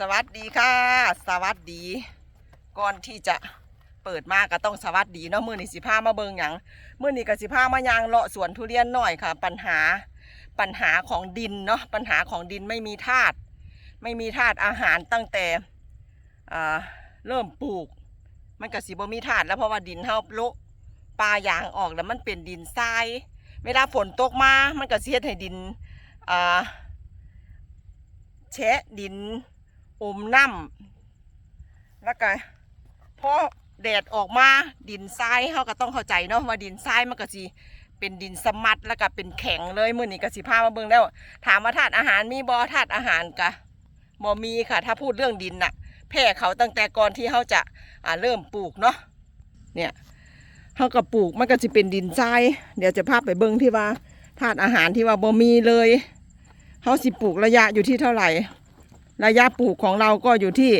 สวัสดีค่ะ สวัสดี ก่อนที่จะเปิดมาก็ต้องสวัสดีเนาะมื้อนี้สิพามาเบิงหยังมื้อนี้ก็สิพามายางเลาะสวนทุเรียนหน่อยค่ะ ปัญหาปัญหาของดินเนาะปัญหาของดินไม่มีธาตุไม่มีธาตุอาหารตั้งแต่เริ่มปลูก มันก็สิบ่มีธาตุแล้วเพราะว่าดินเฮาโละปลายางออกแล้วมันเป็นดินทรายเวลาฝนตกมา มันก็สิเฮ็ดให้ดินอ่าแฉะดิน อมน้ำแล้วก็พอแดดออกมาดินทรายเขาก็ต้องเข้าใจเนาะว่าดินทรายมันก็สิเป็นดินสมัดแล้วก็เป็นแข็งเลยมื่อนี้ก็สิพามาเบิ่งแล้ว ถามว่าธาตุอาหารมีบ่ธาตุอาหารกะบ่มีค่ะ ถ้าพูดเรื่องดินน่ะแพร่เขาตั้งแต่ก่อนที่เขาจะอ่าเริ่มปลูกเนาะเนี่ยเขาก็ปลูกมันก็จะเป็นดินทรายเดี๋ยวจะพาไปเบิ่งที่ว่าธาตุอาหารที่ว่าบ่มีเลยเขาสิปลูกระยะอยู่ที่เท่าไหร่ ระยะปลูกของเราก็อยู่ที่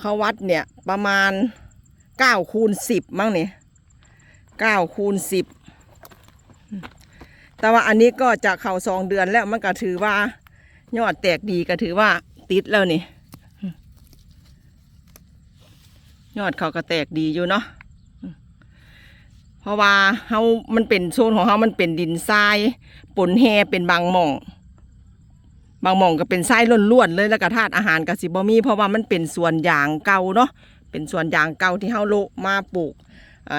เขาวัดเนี่ยประมาณเก้าคูณสิบมั้งเนี่ยเก้าคูณสิบแต่ว่าอันนี้ก็จะเข่าสองเดือนแล้วมันก็ถือว่า ยอดแตกดีก็ถือว่าติดแล้วนี่ ยอดเขาก็แตกดีอยู่เนาะเพราะว่าเขามันเป็นโซนของเขามันเป็นดินทรายปนแฮเป็นบางหม่อง บางหม่องก็เป็นไส้ล้วนๆเลยแล้วก็ธาตุอาหารกับสิบมีเพราะว่ามันเป็นส่วนยางเก่าเนาะเป็นส่วนยางเก่าที่เฮาโลมาปลูก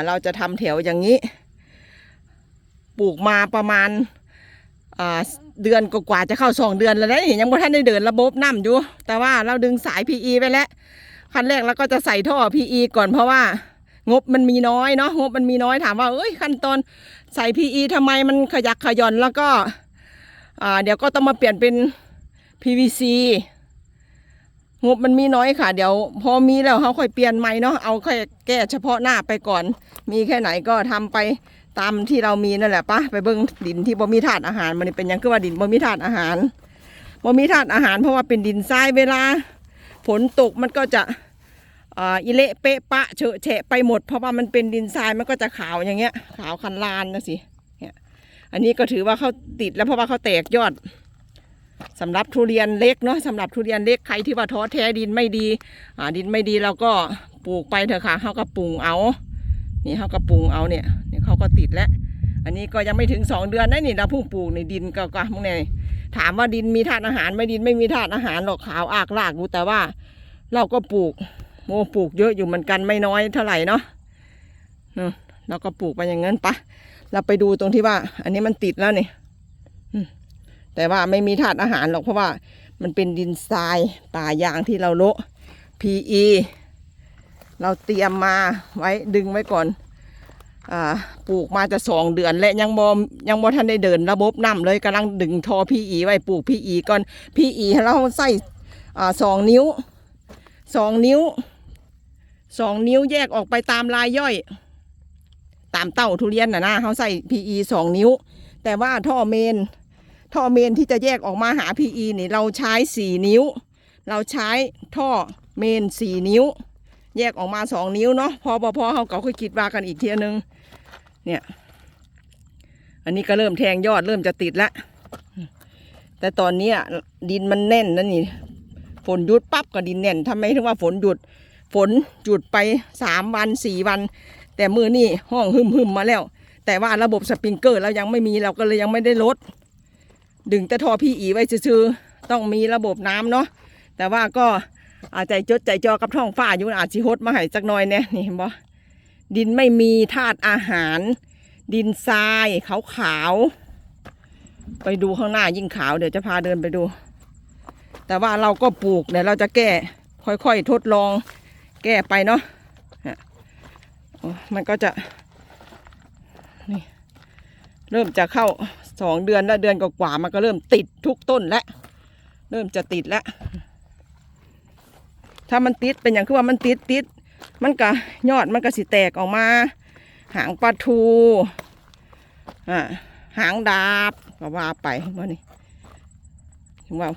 เราจะทำแถวอย่างนี้ ปลูกมาประมาณเดือนกว่าจะเข้าสองเดือนแล้วนะนี่ยังไม่ทันได้เดินระบบน้ำอยู่ แต่ว่าเราดึงสาย PE ไปแล้วขั้นแรกเราก็จะใส่ท่อ PE ก่อนเพราะว่างบมันมีน้อยเนาะงบมันมีน้อยถามว่าเอ้ยขั้นตอนใส่ PE ทำไมมันขยักขย่อนแล้วก็เดี๋ยวก็ต้องมาเปลี่ยนเป็น PVC งบมันมีน้อยค่ะ เดี๋ยว พอมีแล้วเขาค่อยเปลี่ยนใหม่เนาะเอาค่อยแก้เฉพาะหน้าไปก่อน มีแค่ไหนก็ทำไปตามที่เรามีนั่นแหละปะไปเบิ้งดินที่บ่มีธาตุอาหาร มันเป็นยังคือว่าดินบ่มีธาตุอาหารบ่มีธาตุอาหาร เพราะว่าเป็นดินทรายเวลาฝนตกมันก็จะอ่าอิเละเปะปะเฉอะแฉะไปหมด เพราะว่ามันเป็นดินทรายมันก็จะขาวอย่างเงี้ย ขาวคันลานนะสิเนี่ยอันนี้ก็ถือว่าเขาติดแล้วเพราะว่าเขาแตกยอด สำหรับทุเรียนเล็กเนาะสำหรับทุเรียนเล็กใครที่ว่าท้อแท้ดินไม่ดีอ่าดินไม่ดีเราก็ปลูกไปเถอะค่ะเขาก็ปรุงเอา นี่เขาก็ปรุงเอาเนี่ยเนี่ยเขาก็ติดแล้วอันนี้ก็ยังไม่ถึงสองเดือนนะนี่เราเพิ่งปลูกในดินก็ก็มึงเนี่ยถามว่าดินมีธาตุอาหารไหม่ดินไม่มีธาตุอาหารหรอกขาวอากลากดูแต่ว่า เราก็ปลูกโมปลูกเยอะอยู่เหมือนกันไม่น้อยเท่าไหร่เนาะเนอะเราก็ปลูกไปอย่างนั้นปะเราไปดูตรงที่ว่า อันนี้มันติดแล้วนี่ แต่ว่าไม่มีธาตุอาหารหรอกเพราะว่ามันเป็นดินทรายป่ายางที่เราโละ PE เราเตรียมมาไว้ดึงไว้ก่อนอปลูกมาจะสองเดือน และยังบอยังบอทันได้เดินระบบน้ำเลยกำลังดึงทอ PE ไว้ปลูก PE ก่อน PE เราใส่สองนิ้วสองนิ้วสองนิ้วแยกออกไปตามลายย่อย ตามเต้าทุเรียนนะนะเขาใส่ PE สองนิ้ว แต่ว่าท่อเมน ท่อเมนที่จะแยกออกมาหา PE นี่เราใช้ 4 นิ้ว เราใช้ท่อเมน 4 นิ้ว แยกออกมา 2 นิ้วเนาะพอพอพอเขาก็ค่อยคิดว่ากันอีกเทียนึงเนี่ยอันนี้ก็เริ่มแทงยอดเริ่มจะติดแล้วแต่ตอนนี้ดินมันแน่นนะนี่ฝนหยุดปั๊บก็ดินแน่นทำไมถึงว่าฝนหยุดฝนหยุดไป3วัน4วัน แต่มือนี่ห้องหึมหึมมาแล้ว แต่ว่าระบบสปริงเกอร์เรายังไม่มีเราก็เลยยังไม่ได้ลด ดึงต่ทอพี่อีไว้ซื่อๆต้องมีระบบน้ำเนาะแต่ว่าก็อาใจจดใจจอกับท้องฟ้าอยู่อาจสิฮดมาให้จักหน่อยเนี่ยนี่เห็นบ่ดินไม่มีธาตุอาหาร ดินทรายขาวขาวๆไปดูข้างหน้ายิ่งขาวเดี๋ยวจะพาเดินไปดู แต่ว่าเราก็ปลูกเดี๋ยวเราจะแก้ค่อยๆทดลองแก้ไปเนาะมันก็จะนี่เริ่มจะเข้า สองเดือนแล้วเดือนกว่ามันก็เริ่มติดทุกต้นแล้วเริ่มจะติดแล้ว ถ้ามันติดเป็นอย่างคือว่ามันติดติดมันก็ยอดมันก็สิแตกออกมา หางปลาทูอ่าหางดาบก็ว่าไปว่านี่เห็นว่า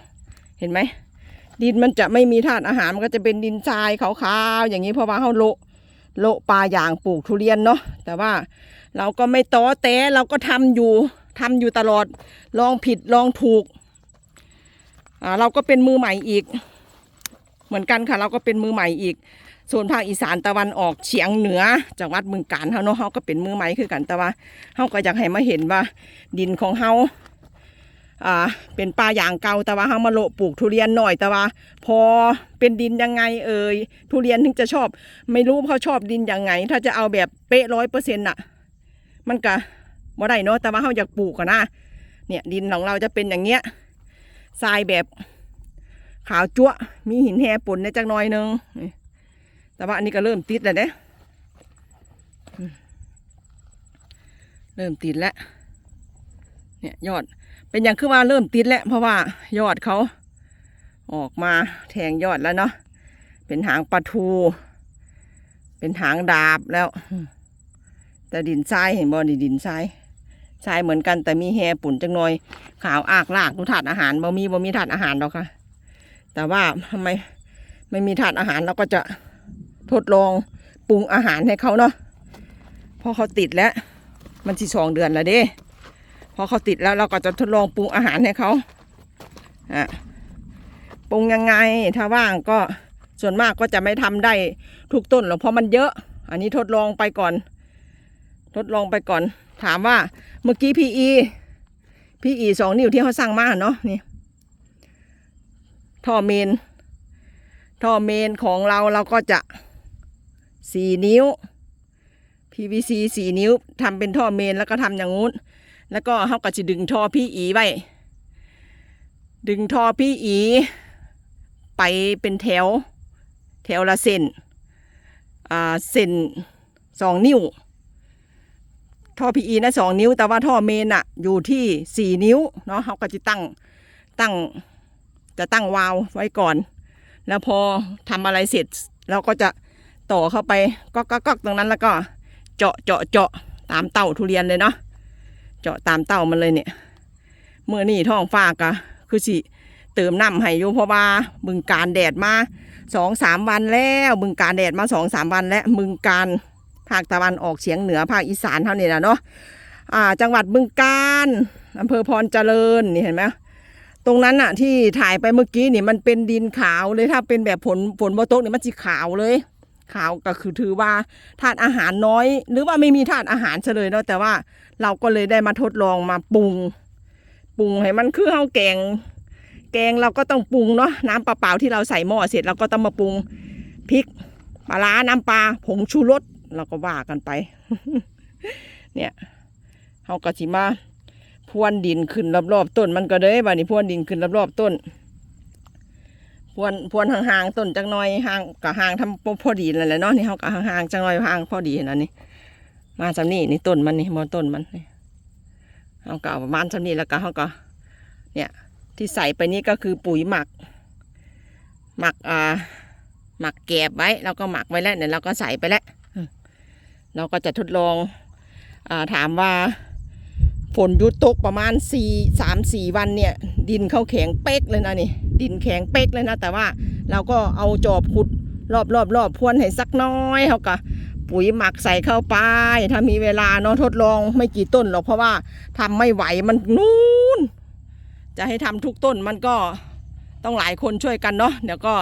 เห็นไหมดินมันจะไม่มีธาตุอาหารมันก็จะเป็นดินทรายขาวๆอย่างนี้เพราะว่าเขาโละโละปลาอย่างปลูกทุเรียนเนาะแต่ว่าเราก็ไม่ต้อแต้เราก็ทำอยู่ ทำอยู่ตลอดลองผิดลองถูกอ่าเราก็เป็นมือใหม่อีก เหมือนกันค่ะ เราก็เป็นมือใหม่อีกส่วนภาคอีสานตะวันออกเฉียงเหนือจังหวัดบึงกาฬเฮาเนาะเฮาก็เป็นมือใหม่คือกันแต่ว่าเฮาก็อยากให้มาเห็นว่า ดินของเฮาอ่าเป็นป่าอย่างเก่าแต่ว่าเฮามาโลปลูกทุเรียนหน่อยแต่ว่า พอเป็นดินยังไงเอ่ยทุเรียนถึงจะชอบ ไม่รู้เขาชอบดินยังไง ถ้าจะเอาแบบเป๊ะร้อยเปอร์เซ็นต์่ะ มันก็ บ่ได้เนาะแต่ว่าเฮาอยากปลูกกันนะเนี่ยดินของเราจะเป็นอย่างเงี้ยทรายแบบขาวจั๊วมีหินแห่ปนในจักหน่อยหนึงแต่ว่าอันนี้ก็เริ่มติดแล้วเด้อืมเริ่มติดแล้วเนี่ยยอดเป็นอย่างคือว่าเริ่มติดแล้วเพราะว่ายอดเขาออกมาแทงยอดแล้วเนาะเป็นหางปลาทู เป็นหางดาบแล้ว แต่ดินทรายเห็นบ่นี่ดินทราย ทรายเหมือนกันแต่มีแฮปุ่นจังหน่อย ขาวอากลากดูถาดอาหารบ่มีบ่มีถาดอาหารหรอกค่ะ แต่ว่าทำไมไม่มีถาดอาหารเราก็จะทดลองปรุงอาหารให้เขาเนาะเพราะเขาติดแล้ว มันที่สองเดือนแล้วเด้พอเขาติดแล้วเราก็จะทดลองปรุงอาหารให้เขาอะปรุงยังไงถ้าว่างก็ส่วนมากก็จะไม่ทำได้ทุกต้นหรอกเพราะมันเยอะ อันนี้ทดลองไปก่อน ทดลองไปก่อน ถามว่าเมื่อกี้พีอีพีอีสองนิ้วที่เขาสั่งมาเนาะนี่ท่อเมน ท่อเมนของเราเราก็จะสี่นิ้ว PVC สี่นิ้วทำเป็นท่อเมนแล้วก็ทำอย่างงู้น แล้วก็เขาก็จะดึงท่อพีอีไว้ ดึงท่อพีอีไปเป็นแถว แถวละเส้นอ่าเส้นสองนิ้ว ท่อพีอีนะสองนิ้ว แต่ว่าท่อเมนอะอยู่ที่สี่นิ้วเนาะเขาก็จะตั้งตั้งจะตั้งวาล์วไว้ก่อน แล้วพอทำอะไรเสร็จ เราก็จะต่อเข้าไปก็ก็ก็ตรงนั้นแล้วก็ เจาะเจาะเจาะตามเต้าทุเรียนเลยเนาะเจาะตามเต้ามันเลยเนี่ยเมื่อนี่ท้องฟ้ากะคือสิเติมน้ำให้อยู่เพราะว่าบึงการแดดมาสองสามวันแล้วบึงการแดดมาสองสามวันแล้วบึงการ ภาคตะวันออกเฉียงเหนือภาคอีสานเท่านี้แหละเนาะอ่า จังหวัดบึงการอำเภอพรเจริญนี่เห็นไหมตรงนั้นอะที่ถ่ายไปเมื่อกี้นี่มันเป็นดินขาวเลยถ้าเป็นแบบฝนฝนบ่ตกเนี่ยมันจะขาวเลย ขาวก็คือถือว่าธาตุอาหารน้อย หรือว่าไม่มีธาตุอาหารเฉลยเนาะแต่ว่าเราก็เลยได้มาทดลองมาปรุงปรุงให้มันคือข้าวแกง แกงเราก็ต้องปรุงเนาะน้ำเปล่าที่เราใส่หม้อเสร็จเราก็ต้องมาปรุงพริกปลาร้าน้ำปลาผงชูรส เราก็ว่ากันไป เนี่ยเขาก็สิมาพรวนดินขึ้นรอบๆต้น มันก็เลยบานี้พรวนดินขึ้นรอบๆต้นพวนพวนห่างๆต้นจังหน่อยห่างกับห่างทำพอดีนั่นแหละเนาะนี่เขากับห่างๆจังหน่อยห่างพอดีนั่นนี่มาจำนี่นี่ต้นมันนี่มอต้นมันนี่เขาก็เอาประมาณจำนี่แล้วก็เขาก็ เนี่ย ที่ใส่ไปนี่ก็คือปุ๋ยหมัก หมักอ่าหมักแกบไว้แล้วก็หมักไว้แล้วเนี่ยเราก็ใส่ไปแล้ว เราก็จะทดลองอาถามว่าฝนยุดตกประมาณสี่สามสี่วันเนี่ย ดินเขาแข็งเป๊กเลยนะนี่ ดินแข็งเป๊กเลยนะ แต่ว่าเราก็เอาจอบขุดรอบรอบรอบพรวนให้สักน้อยเขาก็ปุ๋ยหมักใส่เข้าไป ถ้ามีเวลาเนาะทดลองไม่กี่ต้นหรอกเพราะว่าทำไม่ไหวมันนู่นจะให้ทำทุกต้นมันก็ต้องหลายคนช่วยกันเนาะเดี๋ยวก็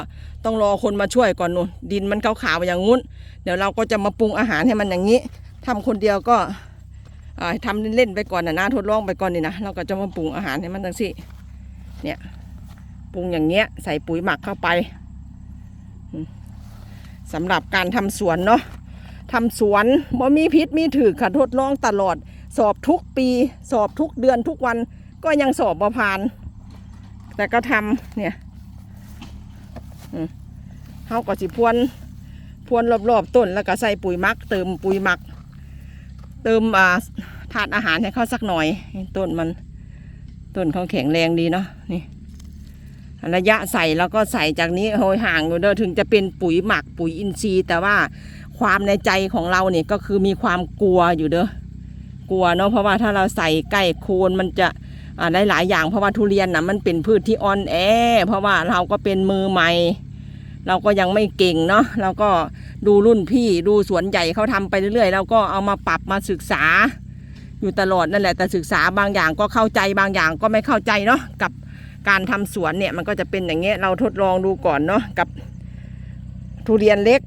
ต้องรอคนมาช่วยก่อนนู่นดินมันขาวๆอย่างงู้น เดี๋ยวเราก็จะมาปรุงอาหารให้มันอย่างนี้ทำคนเดียวก็อ่าทำเล่นๆไปก่อนนะนะทดลองไปก่อนนี่นะเราก็จะมาปรุงอาหารให้มันทั้งสิเนี่ยปรุงอย่างเงี้ยใส่ปุ๋ยหมักเข้าไปสำหรับการทำสวนเนาะทำสวนบ่มีพิษมีถือค่ะทดลองตลอด สอบทุกปี สอบทุกเดือนทุกวันก็ยังสอบบ่ผ่าน แต่ก็ทำเนี่ย เขาก็สิพวนพรวนรอบๆต้นแล้วก็ใส่ปุ๋ยหมัก เติมปุ๋ยหมัก เติมอ่าถาดอาหารให้เขาสักหน่อยต้นมันต้นเขาแข็งแรงดีเนาะนี่ระยะใส่แล้วก็ใส่จากนี้โหยห่างอยู่เด้อถึงจะเป็นปุ๋ยหมักปุ๋ยอินทรีย์ แต่ว่าความในใจของเราเนี่ยก็คือมีความกลัวอยู่เด้อกลัวเนาะเพราะว่าถ้าเราใส่ใกล้โคนมันจะ ได้หลายอย่างเพราะว่าทุเรียนนะมันเป็นพืชที่อ่อนแอ เพราะว่าเราก็เป็นมือใหม่ เราก็ยังไม่เก่งเนาะเราก็ดูรุ่นพี่ดูสวนใหญ่เขาทำไปเรื่อยๆเราก็เอามาปรับมาศึกษา อยู่ตลอดนั่นแหละแต่ศึกษาบางอย่างก็เข้าใจบางอย่างก็ไม่เข้าใจเนาะกับการทำสวนเนี่ยมันก็จะเป็นอย่างเงี้ยเราทดลองดูก่อนเนาะกับทุเรียนเล็ก